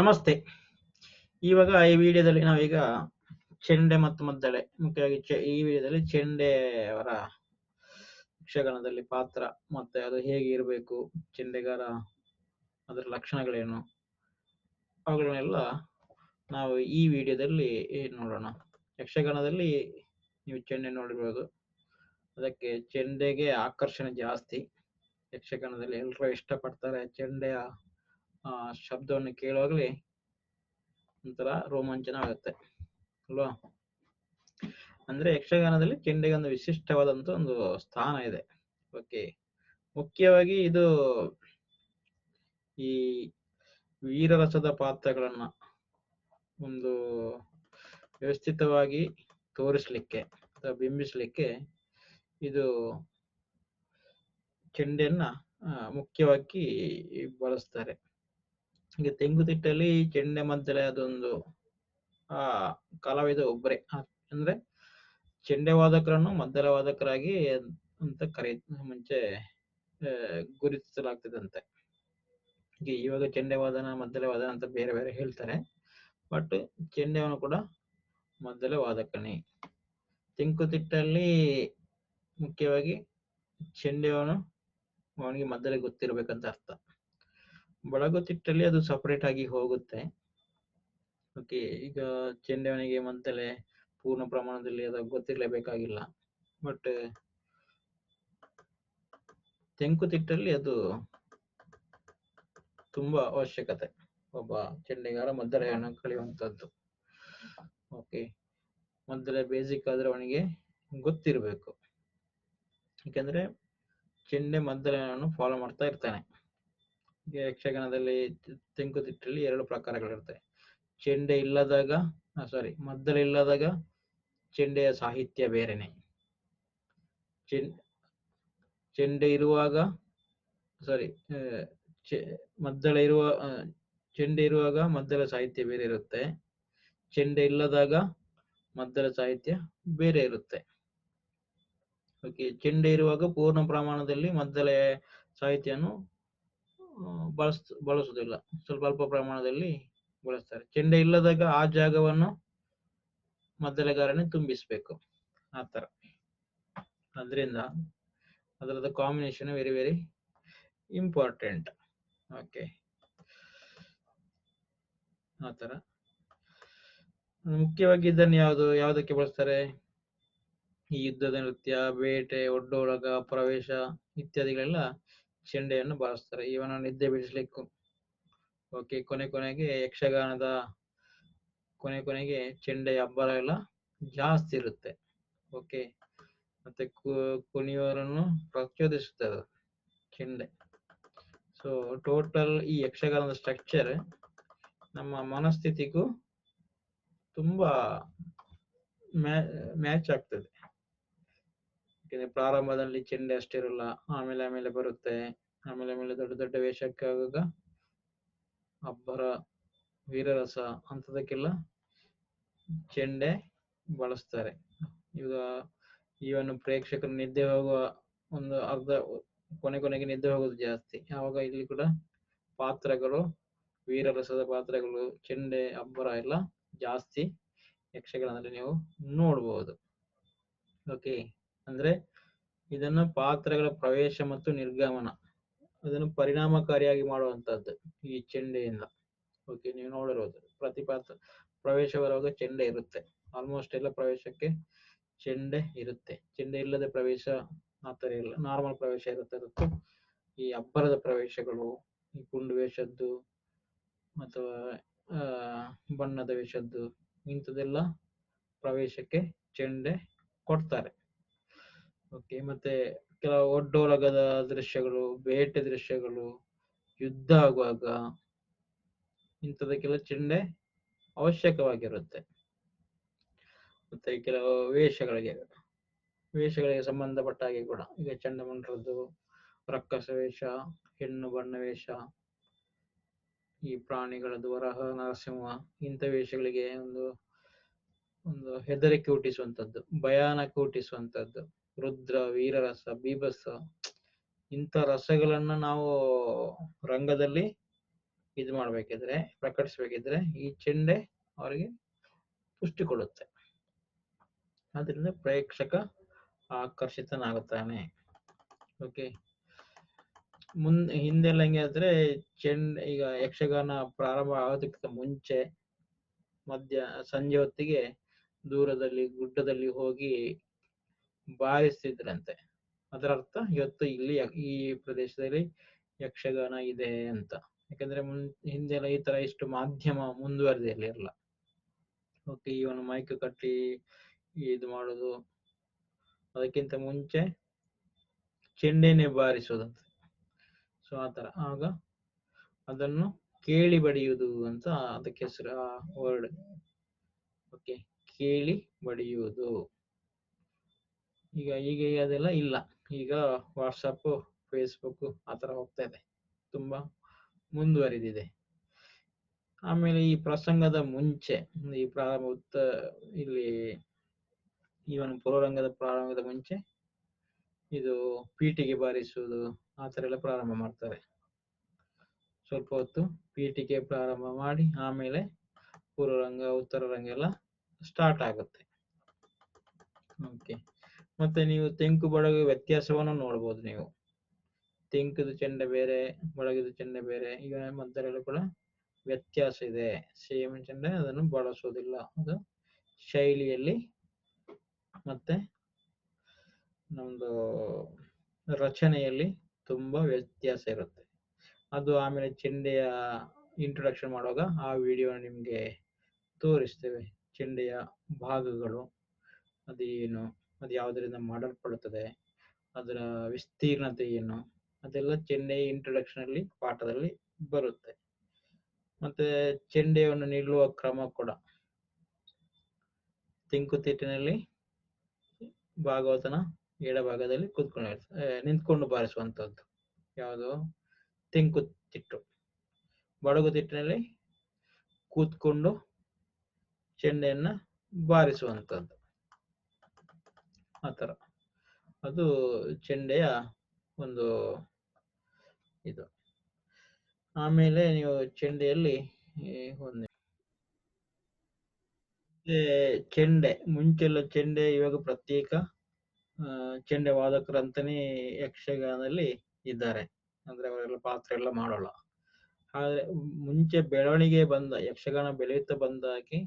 ನಮಸ್ತೆ. ಇವಾಗ ಈ ವಿಡಿಯೋದಲ್ಲಿ ನಾವೀಗ ಚೆಂಡೆ ಮತ್ತು ಮದ್ದಳೆ, ಮುಖ್ಯವಾಗಿ ಈ ವಿಡಿಯೋದಲ್ಲಿ ಚೆಂಡೆ ಅವರ ಯಕ್ಷಗಾನದಲ್ಲಿ ಪಾತ್ರ ಮತ್ತೆ ಅದು ಹೇಗೆ ಇರಬೇಕು, ಚೆಂಡೆಗಾರ ಅದರ ಲಕ್ಷಣಗಳೇನು, ಅವುಗಳನ್ನೆಲ್ಲ ನಾವು ಈ ವಿಡಿಯೋದಲ್ಲಿ ನೋಡೋಣ. ಯಕ್ಷಗಾನದಲ್ಲಿ ನೀವು ಚೆಂಡೆ ನೋಡಿರ್ಬೋದು. ಅದಕ್ಕೆ ಚೆಂಡೆಗೆ ಆಕರ್ಷಣೆ ಜಾಸ್ತಿ. ಯಕ್ಷಗಾನದಲ್ಲಿ ಎಲ್ಲರೂ ಇಷ್ಟಪಡ್ತಾರೆ ಚೆಂಡೆಯ ಆ ಶಬ್ದವನ್ನು ಕೇಳುವಾಗಲೇ ಒಂಥರ ರೋಮಾಂಚನ ಆಗುತ್ತೆ ಅಲ್ವಾ? ಅಂದ್ರೆ ಯಕ್ಷಗಾನದಲ್ಲಿ ಚೆಂಡೆಗೆ ಒಂದು ವಿಶಿಷ್ಟವಾದಂತ ಒಂದು ಸ್ಥಾನ ಇದೆ. ಓಕೆ, ಮುಖ್ಯವಾಗಿ ಇದು ಈ ವೀರರಸದ ಪಾತ್ರಗಳನ್ನ ಒಂದು ವ್ಯವಸ್ಥಿತವಾಗಿ ತೋರಿಸ್ಲಿಕ್ಕೆ ಅಥವಾ ಬಿಂಬಿಸ್ಲಿಕ್ಕೆ ಇದು ಚೆಂಡೆಯನ್ನ ಮುಖ್ಯವಾಗಿ ಬಳಸ್ತಾರೆ. ಈಗ ತೆಂಗುತಿಟ್ಟಲ್ಲಿ ಚೆಂಡೆ ಮದ್ದಲೆ ಅದೊಂದು, ಆ, ಕಲಾವಿದ ಒಬ್ಬರೇ. ಅಂದ್ರೆ ಚೆಂಡೆ ವಾದಕರನ್ನು ಮದ್ದಲೆ ವಾದಕರಾಗಿ ಅಂತ ಕರೆಯ ಮುಂಚೆ ಗುರುತಿಸಲಾಗ್ತದಂತೆ. ಹೀಗೆ ಇವಾಗ ಚೆಂಡೆ ವಾದನ, ಮದ್ದಲೆ ವಾದನ ಅಂತ ಬೇರೆ ಬೇರೆ ಹೇಳ್ತಾರೆ. ಬಟ್ ಚೆಂಡೆವನು ಕೂಡ ಮದ್ದಲೆ ವಾದಕನೇ. ತೆಂಕುತಿಟ್ಟಲ್ಲಿ ಮುಖ್ಯವಾಗಿ ಚೆಂಡೆವನು ಅವನಿಗೆ ಮದ್ದಲೆ ಗೊತ್ತಿರ್ಬೇಕಂತ ಅರ್ಥ. ಬಳಗುತಿಟ್ಟಲ್ಲಿ ಅದು ಸಪರೇಟ್ ಆಗಿ ಹೋಗುತ್ತೆ. ಓಕೆ ಈಗ ಚೆಂಡೆವನಿಗೆ ಮಂತಲೆ ಪೂರ್ಣ ಪ್ರಮಾಣದಲ್ಲಿ ಅದು ಗೊತ್ತಿರಲೇಬೇಕಾಗಿಲ್ಲ. ಬಟ್ ತೆಂಕುತಿಟ್ಟಲ್ಲಿ ಅದು ತುಂಬಾ ಅವಶ್ಯಕತೆ. ಒಬ್ಬ ಚೆಂಡೆಗಾರ ಮದ್ದಲೆಯನ್ನು ಕಳೆಯುವಂತದ್ದು ಓಕೆ ಮದ್ದಲೆ ಬೇಸಿಕ್ ಆದ್ರೆ ಅವನಿಗೆ ಗೊತ್ತಿರಬೇಕು. ಯಾಕೆಂದ್ರೆ ಚೆಂಡೆ ಮದ್ದಲೆಯನ್ನು ಫಾಲೋ ಮಾಡ್ತಾ ಇರ್ತಾನೆ. ಯಕ್ಷಗಾನದಲ್ಲಿ ತೆಂಕುತಿಟ್ಟಲ್ಲಿ ಎರಡು ಪ್ರಕಾರಗಳಿರ್ತವೆ ಚೆಂಡೆ ಇಲ್ಲದಾಗ ಸಾರಿ ಮದ್ದಲೆ ಇಲ್ಲದಾಗ ಚೆಂಡೆಯ ಸಾಹಿತ್ಯ ಬೇರೆನೆ. ಚೆಂಡೆ ಇರುವಾಗ ಸಾರಿ ಮದ್ದಳೆ ಇರುವ ಚೆಂಡೆ ಇರುವಾಗ ಮದ್ದಲ ಸಾಹಿತ್ಯ ಬೇರೆ ಇರುತ್ತೆ. ಚೆಂಡೆ ಇಲ್ಲದಾಗ ಮದ್ದಲ ಸಾಹಿತ್ಯ ಬೇರೆ ಇರುತ್ತೆ. ಓಕೆ ಚೆಂಡೆ ಇರುವಾಗ ಪೂರ್ಣ ಪ್ರಮಾಣದಲ್ಲಿ ಮದ್ದಲೆ ಸಾಹಿತ್ಯವನ್ನು ಬಳಸ್ ಬಳಸುವುದಿಲ್ಲ ಸ್ವಲ್ಪ ಅಲ್ಪ ಪ್ರಮಾಣದಲ್ಲಿ ಬಳಸ್ತಾರೆ. ಚೆಂಡೆ ಇಲ್ಲದಾಗ ಆ ಜಾಗವನ್ನು ಮದ್ದಲೆಗಾರನೇ ತುಂಬಿಸ್ಬೇಕು. ಆ ತರ ಅದರಿಂದ ಅದರದ combination very very important okay ಆ ತರ ಮುಖ್ಯವಾಗಿ ಇದನ್ನು ಯಾವುದು, ಯಾವುದಕ್ಕೆ ಬಳಸ್ತಾರೆ? ಈ ಯುದ್ಧದ ನೃತ್ಯ, ಬೇಟೆ, ಒಡ್ಡೋಳಗ, ಪ್ರವೇಶ ಇತ್ಯಾದಿಗಳೆಲ್ಲ ಚೆಂಡೆಯನ್ನು ಬಳಸ್ತಾರೆ ಇವನ ನಿದ್ದೆ ಬಿಡಿಸ್ಲಿಕ್ಕೂ ಓಕೆ, ಕೊನೆ ಕೊನೆಗೆ ಯಕ್ಷಗಾನದ ಕೊನೆ ಕೊನೆಗೆ ಚೆಂಡೆಯ ಅಬ್ಬರ ಎಲ್ಲ ಜಾಸ್ತಿ ಇರುತ್ತೆ. ಓಕೆ, ಮತ್ತೆ ಕುಣಿಯವರನ್ನು ಪ್ರಚೋದಿಸುತ್ತದೆ ಚೆಂಡೆ ಸೊ ಟೋಟಲ್ ಈ ಯಕ್ಷಗಾನದ ಸ್ಟ್ರಕ್ಚರ್ ನಮ್ಮ ಮನಸ್ಥಿತಿಗೂ ತುಂಬಾ ಮ್ಯಾಚ್ ಆಗ್ತದೆ. ಯಾಕಂದ್ರೆ ಪ್ರಾರಂಭದಲ್ಲಿ ಚೆಂಡೆ ಅಷ್ಟಿರಲ್ಲ ಆಮೇಲೆ ಆಮೇಲೆ ಬರುತ್ತೆ. ಆಮೇಲೆ ಆಮೇಲೆ ದೊಡ್ಡ ದೊಡ್ಡ ವೇಷಕ್ಕೆ ಆಗುವಾಗ ಅಬ್ಬರ ವೀರರಸ ಅಂತದಕ್ಕೆಲ್ಲ ಚೆಂಡೆ ಬಳಸ್ತಾರೆ. ಈಗ ಇವನು ಪ್ರೇಕ್ಷಕರು ನಿದ್ದೆ ಹೋಗುವ ಒಂದು ಅರ್ಧ ಕೊನೆ ಕೊನೆಗೆ ನಿದ್ದೆ ಹೋಗೋದು ಜಾಸ್ತಿ. ಯಾವಾಗ ಇಲ್ಲಿ ಕೂಡ ಪಾತ್ರಗಳು, ವೀರರಸದ ಪಾತ್ರಗಳು, ಚೆಂಡೆ, ಅಬ್ಬರ ಎಲ್ಲ ಜಾಸ್ತಿ ಯಕ್ಷಗಾನದಲ್ಲಿ ನೀವು ನೋಡಬಹುದು ಓಕೆ ಅಂದ್ರೆ ಇದನ್ನ ಪಾತ್ರಗಳ ಪ್ರವೇಶ ಮತ್ತು ನಿರ್ಗಮನ. ಅದನ್ನು ಪರಿಣಾಮಕಾರಿಯಾಗಿ ಮಾಡುವಂತದ್ದು ಈ ಚೆಂಡೆಯಿಂದ. ಓಕೆ ನೀವು ನೋಡಿರೋದು ಪ್ರತಿ ಪಾತ್ರ ಪ್ರವೇಶ ಬರುವಾಗ ಚೆಂಡೆ ಇರುತ್ತೆ. ಆಲ್ಮೋಸ್ಟ್ ಎಲ್ಲ ಪ್ರವೇಶಕ್ಕೆ ಚೆಂಡೆ ಇರುತ್ತೆ. ಚೆಂಡೆ ಇಲ್ಲದೆ ಪ್ರವೇಶ ಆತರ ಇಲ್ಲ. ನಾರ್ಮಲ್ ಪ್ರವೇಶ ಇರುತ್ತೆ ಹೊರತು ಈ ಅಬ್ಬರದ ಪ್ರವೇಶಗಳು, ಈ ಕುಂಡು ವೇಷದ್ದು ಅಥವಾ ಬಣ್ಣದ ವೇಷದ್ದು ಇಂಥದ್ದೆಲ್ಲ ಪ್ರವೇಶಕ್ಕೆ ಚೆಂಡೆ ಕೊಡ್ತಾರೆ. ಓಕೆ ಮತ್ತೆ ಕೆಲವು ಒಡ್ಡೋಲಗದ ದೃಶ್ಯಗಳು, ಬೇಟೆ ದೃಶ್ಯಗಳು, ಯುದ್ಧ ಆಗುವಾಗ ಇಂಥದಕ್ಕೆಲ್ಲ ಚೆಂಡೆ ಅವಶ್ಯಕವಾಗಿರುತ್ತೆ. ಮತ್ತೆ ಕೆಲವು ವೇಷಗಳಿಗೆ ವೇಷಗಳಿಗೆ ಸಂಬಂಧಪಟ್ಟ ಹಾಗೆ ಕೂಡ. ಈಗ ಚಂಡಮುಂಡರದ್ದು ರಕ್ಕಸ ವೇಷ, ಹೆಣ್ಣು ಬಣ್ಣ ವೇಷ, ಈ ಪ್ರಾಣಿಗಳದ್ದು ವರಹ, ನರಸಿಂಹ, ಇಂಥ ವೇಷಗಳಿಗೆ ಒಂದು ಒಂದು ಹೆದರಿಕೆ ಹುಟ್ಟಿಸುವಂಥದ್ದು, ಭಯಾನಕ ಹುಟ್ಟಿಸುವಂಥದ್ದು. ರುದ್ರ, ವೀರರಸ, ಬೀಭತ್ಸ, ಇಂಥ ರಸಗಳನ್ನ ನಾವು ರಂಗದಲ್ಲಿ ಇದು ಮಾಡ್ಬೇಕಿದ್ರೆ, ಪ್ರಕಟಿಸ್ಬೇಕಿದ್ರೆ ಈ ಚೆಂಡೆ ಅವರಿಗೆ ಪುಷ್ಟಿ ಕೊಡುತ್ತೆ. ಅದರಿಂದ ಪ್ರೇಕ್ಷಕ ಆಕರ್ಷಿತನಾಗುತ್ತಾನೆ. ಓಕೆ ಮುಂದೆ ಹಿಂದೆಲ್ಲ ಹೆಂಗೆ ಆದ್ರೆ ಚೆಂಡೆ, ಈಗ ಯಕ್ಷಗಾನ ಪ್ರಾರಂಭ ಆಗೋದಕ್ಕಿಂತ ಮುಂಚೆ ಮಧ್ಯ, ಸಂಜೆ ಹೊತ್ತಿಗೆ ದೂರದಲ್ಲಿ, ಗುಡ್ಡದಲ್ಲಿ ಹೋಗಿ ಬಾರಿಸ್ತಿದ್ರಂತೆ ಅದರ ಅರ್ಥ ಇವತ್ತು ಇಲ್ಲಿ ಈ ಪ್ರದೇಶದಲ್ಲಿ ಯಕ್ಷಗಾನ ಇದೆ ಅಂತ. ಯಾಕಂದ್ರೆ ಮುನ್, ಹಿಂದೆಲ್ಲ ಈ ತರ ಇಷ್ಟು ಮಾಧ್ಯಮ ಮುಂದುವರೆದಿರ್ಲಿಲ್ಲ ಓಕೆ ಇವನು ಮೈಕ್ ಕಟ್ಟಿ ಇದು ಮಾಡೋದು. ಅದಕ್ಕಿಂತ ಮುಂಚೆ ಚೆಂಡೆನೆ ಬಾರಿಸೋದಂತೆ. ಸೊ ಆತರ ಆಗ ಅದನ್ನು ಕೇಳಿ ಬಡಿಯುವುದು ಅಂತ ಅದಕ್ಕೆ ಹೆಸರು ವರ್ಡ್ ಓಕೆ, ಕೇಳಿ ಬಡಿಯುವುದು ಈಗ ಈಗ ಅದೆಲ್ಲ ಇಲ್ಲ. ಈಗ ವಾಟ್ಸಪ್ ಫೇಸ್ಬುಕ್ ಆ ಥರ ಹೋಗ್ತಾ ಇದೆ. ತುಂಬಾ ಮುಂದುವರಿದಿದೆ. ಆಮೇಲೆ ಈ ಪ್ರಸಂಗದ ಮುಂಚೆ, ಈ ಪ್ರಾರಂಭ, ಉತ್ತ, ಇಲ್ಲಿ ಒಂದು ಪೂರ್ವರಂಗದ ಪ್ರಾರಂಭದ ಮುಂಚೆ, ಇದು ಪೀಠಿಗೆ ಬಾರಿಸುವುದು ಆ ಥರ ಎಲ್ಲ ಪ್ರಾರಂಭ ಮಾಡ್ತಾರೆ. ಸ್ವಲ್ಪ ಹೊತ್ತು ಪೀಠಿಗೆ ಪ್ರಾರಂಭ ಮಾಡಿ, ಆಮೇಲೆ ಪೂರ್ವರಂಗ ಉತ್ತರ ರಂಗ ಎಲ್ಲ ಸ್ಟಾರ್ಟ್ ಆಗುತ್ತೆ. ಓಕೆ ಮತ್ತೆ ನೀವು ತೆಂಕು ಬಳಗು ವ್ಯತ್ಯಾಸವನ್ನು ನೋಡಬಹುದು ನೀವು. ತೆಂಕದ ಚೆಂಡೆ ಬೇರೆ, ಬಳಗದ ಚೆಂಡೆ ಬೇರೆ, ಈಗ ಮಧ್ಯದಲ್ಲಿ ಕೂಡ ವ್ಯತ್ಯಾಸ ಇದೆ. ಸೇಮ್ ಚೆಂಡೆ ಅದನ್ನು ಬಳಸೋದಿಲ್ಲ. ಅದು ಶೈಲಿಯಲ್ಲಿ ಮತ್ತೆ ನಮ್ದು ರಚನೆಯಲ್ಲಿ ತುಂಬಾ ವ್ಯತ್ಯಾಸ ಇರುತ್ತೆ. ಅದು ಆಮೇಲೆ ಚೆಂಡೆಯ ಇಂಟ್ರೊಡಕ್ಷನ್ ಮಾಡುವಾಗ ಆ ವಿಡಿಯೋ ನಿಮ್ಗೆ ತೋರಿಸ್ತೇವೆ. ಚೆಂಡೆಯ ಭಾಗಗಳು ಅದೇನು. ಅದು ಯಾವುದರಿಂದ ಮಾಡಲ್ಪಡುತ್ತದೆ, ಅದರ ವಿಸ್ತೀರ್ಣತೆ ಏನು ಅದೆಲ್ಲ ಚೆನ್ನೈ ಇಂಟ್ರೊಡಕ್ಷನ್ ಅಲ್ಲಿ ಪಾಠದಲ್ಲಿ ಬರುತ್ತೆ. ಮತ್ತೆ ಚೆಂಡೆಯನ್ನು ನಿಲ್ಲುವ ಕ್ರಮ ಕೂಡ. ತಿಂಕುತಿಟ್ಟಿನಲ್ಲಿ ಭಾಗವತನ ಎಡಭಾಗದಲ್ಲಿ ಕೂತ್ಕೊಂಡು ನಿಂತ್ಕೊಂಡು ಬಾರಿಸುವಂತದ್ದು. ಯಾವುದು? ತಿಂಕುತಿಟ್ಟು. ಬಡಗು ತಿಟ್ಟಿನಲ್ಲಿ ಕೂತ್ಕೊಂಡು ಚೆಂಡೆಯನ್ನ ಬಾರಿಸುವಂತದ್ದು. ಆ ಅದು ಚೆಂಡೆಯ ಒಂದು ಇದು. ಆಮೇಲೆ ನೀವು ಚೆಂಡೆಯಲ್ಲಿ ಒಂದು ಚೆಂಡೆ, ಮುಂಚೆಲ್ಲ ಚೆಂಡೆ, ಇವಾಗ ಪ್ರತ್ಯೇಕ ಚೆಂಡೆ ಚೆಂಡೆ ವಾದಕರಂತಾನೆ ಯಕ್ಷಗಾನದಲ್ಲಿ ಇದ್ದಾರೆ. ಅಂದ್ರೆ ಅವರೆಲ್ಲ ಪಾತ್ರ ಎಲ್ಲ ಮಾಡೋಲ್ಲ. ಆದ್ರೆ ಮುಂಚೆ ಬೆಳವಣಿಗೆ ಬಂದ, ಯಕ್ಷಗಾನ ಬೆಳೆಯುತ್ತಾ ಬಂದಾಗೆ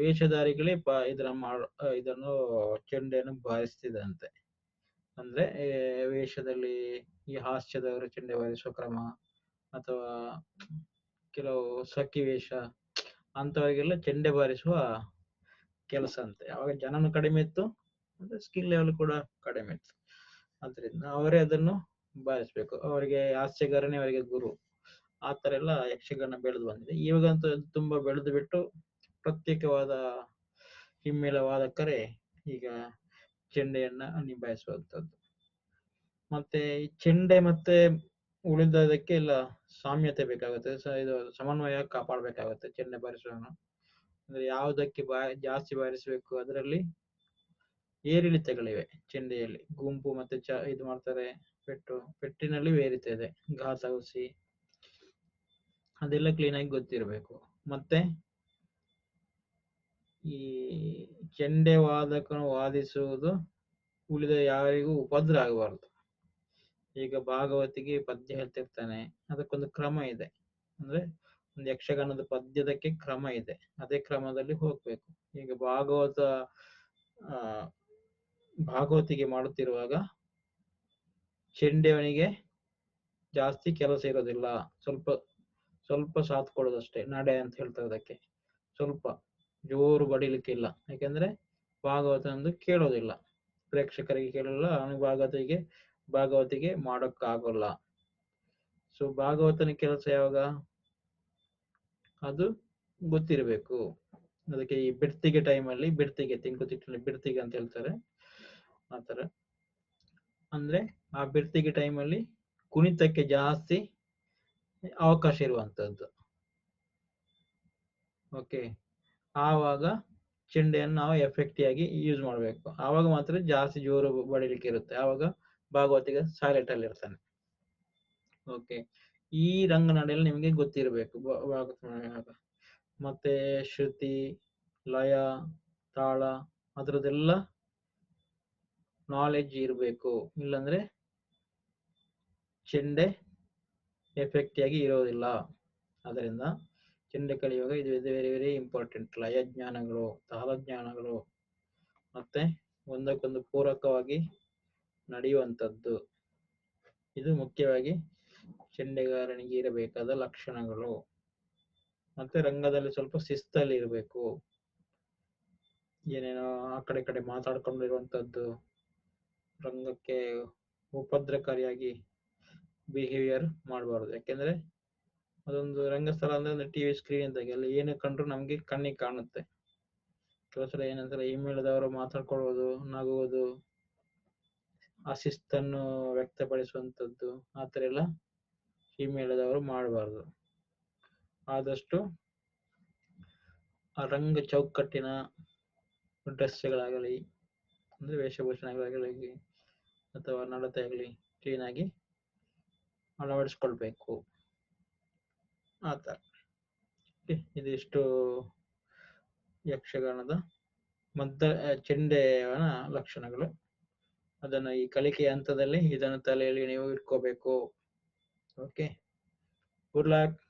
ವೇಷಧಾರಿಗಳೇ ಇದನ್ನ ಮಾಡ ಇದನ್ನು ಚೆಂಡೆಯನ್ನು ಬಾರಿಸ್ತಿದಂತೆ ಅಂದ್ರೆ ವೇಷದಲ್ಲಿ ಈ ಹಾಸ್ಯದವರು ಚೆಂಡೆ ಬಾರಿಸುವ ಕ್ರಮ, ಅಥವಾ ಕೆಲವು ಸಖಿ ವೇಷ ಅಂತವರಿಗೆಲ್ಲ ಚೆಂಡೆ ಬಾರಿಸುವ ಕೆಲಸ ಅಂತೆ. ಅವಾಗ ಜನನು ಕಡಿಮೆ ಇತ್ತು, ಅಂದ್ರೆ ಸ್ಕಿಲ್ ಲೆವೆಲ್ ಕೂಡ ಕಡಿಮೆ ಇತ್ತು. ಅದರಿಂದ ಅವರೇ ಅದನ್ನು ಬಾರಿಸ್ಬೇಕು. ಅವರಿಗೆ ಹಾಸ್ಯಗಾರನೇ ಅವರಿಗೆ ಗುರು. ಆ ತರ ಎಲ್ಲ ಯಕ್ಷಗಾನ ಬೆಳೆದು ಬಂದಿದೆ. ಇವಾಗಂತೂ ತುಂಬಾ ಬೆಳೆದು ಬಿಟ್ಟು ಪ್ರತ್ಯೇಕವಾದ ಹಿಮ್ಮೇಳವಾದ ಕರೆ ಈಗ ಚೆಂಡೆಯನ್ನ ನಿಭಾಯಿಸುವಂತದ್ದು ಮತ್ತೆ ಈ ಚೆಂಡೆ ಮತ್ತೆ ಉಳಿದದಕ್ಕೆ ಎಲ್ಲ ಸಾಮ್ಯತೆ ಬೇಕಾಗುತ್ತೆ. ಇದು ಸಮನ್ವಯ ಕಾಪಾಡಬೇಕಾಗುತ್ತೆ ಚೆಂಡೆ ಬಾರಿಸುವನು ಅಂದ್ರೆ ಯಾವುದಕ್ಕೆ ಬಾ ಜಾಸ್ತಿ ಬಾರಿಸಬೇಕು ಅದರಲ್ಲಿ ಏರಿಳಿತಗಳಿವೆ ಚೆಂಡೆಯಲ್ಲಿ. ಗುಂಪು ಮತ್ತೆ ಚ ಇದು ಮಾಡ್ತಾರೆ ಪೆಟ್ಟು, ಪೆಟ್ಟಿನಲ್ಲಿ ಏರಿತ ಇದೆ. ಘಾತ ಹುಸಿ ಅದೆಲ್ಲ ಕ್ಲೀನ್ ಆಗಿ ಗೊತ್ತಿರಬೇಕು. ಮತ್ತೆ ಈ ಚೆಂಡೆ ವಾದಕನು ವಾದಿಸುವುದು ಉಳಿದ ಯಾರಿಗೂ ಉಪದ್ರ ಆಗಬಾರ್ದು. ಈಗ ಭಾಗವತಿಗೆ ಪದ್ಯ ಹೇಳ್ತಿರ್ತಾನೆ, ಅದಕ್ಕೊಂದು ಕ್ರಮ ಇದೆ. ಅಂದ್ರೆ ಒಂದು ಯಕ್ಷಗಾನದ ಪದ್ಯದಕ್ಕೆ ಕ್ರಮ ಇದೆ, ಅದೇ ಕ್ರಮದಲ್ಲಿ ಹೋಗ್ಬೇಕು. ಈಗ ಭಾಗವತ, ಆ, ಭಾಗವತಿಗೆ ಮಾಡುತ್ತಿರುವಾಗ ಚೆಂಡೆವನಿಗೆ ಜಾಸ್ತಿ ಕೆಲಸ ಇರೋದಿಲ್ಲ, ಸ್ವಲ್ಪ ಸ್ವಲ್ಪ ಸಾಥ್ ಕೊಡೋದಷ್ಟೇ, ನಡೆ ಅಂತ ಹೇಳ್ತಾರೆ ಅದಕ್ಕೆ. ಸ್ವಲ್ಪ ಜೋರು ಬಡಿಲಿಕ್ಕಿಲ್ಲ ಯಾಕೆಂದ್ರೆ ಭಾಗವತ ಕೇಳೋದಿಲ್ಲ. ಪ್ರೇಕ್ಷಕರಿಗೆ ಕೇಳಲ್ಲ, ಅವನಿಗೆ ಭಾಗವತಿಗೆ ಭಾಗವತಿಗೆ ಮಾಡೋಕ್ಕಾಗಲ್ಲ. ಸೊ ಭಾಗವತನ ಕೆಲಸ ಯಾವಾಗ? ಅದು ಗೊತ್ತಿರಬೇಕು. ಅದಕ್ಕೆ ಈ ಬಿಡ್ತಿಗೆ ಟೈಮಲ್ಲಿ, ಬಿಡ್ತಿಗೆ ತಿಂಕುತಿಟ್ಟಿನಲ್ಲಿ ಬಿಡ್ತಿಗೆ ಅಂತ ಹೇಳ್ತಾರೆ. ಆತರ ಅಂದ್ರೆ ಆ ಬಿಡ್ತಿಗೆ ಟೈಮಲ್ಲಿ ಕುಣಿತಕ್ಕೆ ಜಾಸ್ತಿ ಅವಕಾಶ ಇರುವಂತದ್ದು ಓಕೆ ಆವಾಗ ಚೆಂಡೆಯನ್ನು ನಾವು ಎಫೆಕ್ಟಿವ್ ಆಗಿ ಯೂಸ್ ಮಾಡಬೇಕು. ಆವಾಗ ಮಾತ್ರ ಜಾಸ್ತಿ ಜೋರು ಬಡಿಲಿಕ್ಕೆ ಇರುತ್ತೆ ಆವಾಗ ಭಾಗವತಿಗೆ ಸೈಲೆಂಟ್ ಅಲ್ಲಿ ಇರ್ತಾನೆ ಓಕೆ ಈ ರಂಗನಡೆಯಲ್ಲಿ ನಿಮಗೆ ಗೊತ್ತಿರಬೇಕು. ಭಾಗವತ ಮತ್ತೆ ಶ್ರುತಿ, ಲಯ, ತಾಳ ಅದರದೆಲ್ಲ ನಾಲೆಡ್ಜ್ ಇರಬೇಕು. ಇಲ್ಲಾಂದ್ರೆ ಚೆಂಡೆ ಎಫೆಕ್ಟಿಯಾಗಿ ಇರೋದಿಲ್ಲ. ಅದರಿಂದ ಚೆಂಡೆ ಕಲಿಯುವಾಗ ಇದು ವೆರಿ ವೆರಿ ಇಂಪಾರ್ಟೆಂಟ್ ಲಯ ಜ್ಞಾನಗಳು ಮತ್ತೆ ಒಂದಕ್ಕೊಂದು ಪೂರಕವಾಗಿ ನಡೆಯುವಂಥದ್ದು. ಇದು ಮುಖ್ಯವಾಗಿ ಚೆಂಡೆಗಾರನಿಗೆ ಇರಬೇಕಾದ ಲಕ್ಷಣಗಳು. ಮತ್ತೆ ರಂಗದಲ್ಲಿ ಸ್ವಲ್ಪ ಶಿಸ್ತಲ್ಲಿ ಇರಬೇಕು. ಏನೇನೋ ಆ ಕಡೆ ಕಡೆ ಮಾತಾಡ್ಕೊಂಡಿರುವಂಥದ್ದು. ರಂಗಕ್ಕೆ ಉಪದ್ರಕಾರಿಯಾಗಿ ಬಿಹೇವಿಯರ್ ಮಾಡಬಾರ್ದು. ಯಾಕೆಂದ್ರೆ ಅದೊಂದು ರಂಗಸ್ಥಳ ಅಂದ್ರೆ ಟಿವಿ ಸ್ಕ್ರೀನ್ ಇದ್ದಾಗ. ಅಲ್ಲಿ ಏನು ಕಂಡ್ರು ನಮ್ಗೆ ಕಣ್ಣಿಗೆ ಕಾಣುತ್ತೆ. ಕೆಲವು ಏನಂದ್ರೆ ಏನಂತಾರೆ ಮಾತಾಡ್ಕೊಳ್ಳೋದು ನಗುವುದು, ಆ ಶಿಸ್ತನ್ನು ವ್ಯಕ್ತಪಡಿಸುವಂತದ್ದು ಆ ಥರ ಎಲ್ಲ ಹಿಮ್ಮೇಳದವರು ಮಾಡಬಾರ್ದು. ಆದಷ್ಟು ಆ ರಂಗ ಚೌಕಟ್ಟಿನ ಡ್ರೆಸ್ಗಳಾಗಲಿ ಅಂದ್ರೆ ವೇಷಭೂಷಣಗಳಾಗಲಿ, ಅಥವಾ ನಡತೆ ಆಗಲಿ ಕ್ಲೀನಾಗಿ ಅಳವಡಿಸ್ಕೊಳ್ಬೇಕು. ಆ ಇದಿಷ್ಟು ಯಕ್ಷಗಾನದ ಮದ್ದ, ಚೆಂಡೆಯವನ ಲಕ್ಷಣಗಳು. ಅದನ್ನು ಈ ಕಲಿಕೆಯ ಹಂತದಲ್ಲಿ ಇದನ್ನು ತಲೆಯಲ್ಲಿ ನೀವು ಇಟ್ಕೋಬೇಕು. Okay, good luck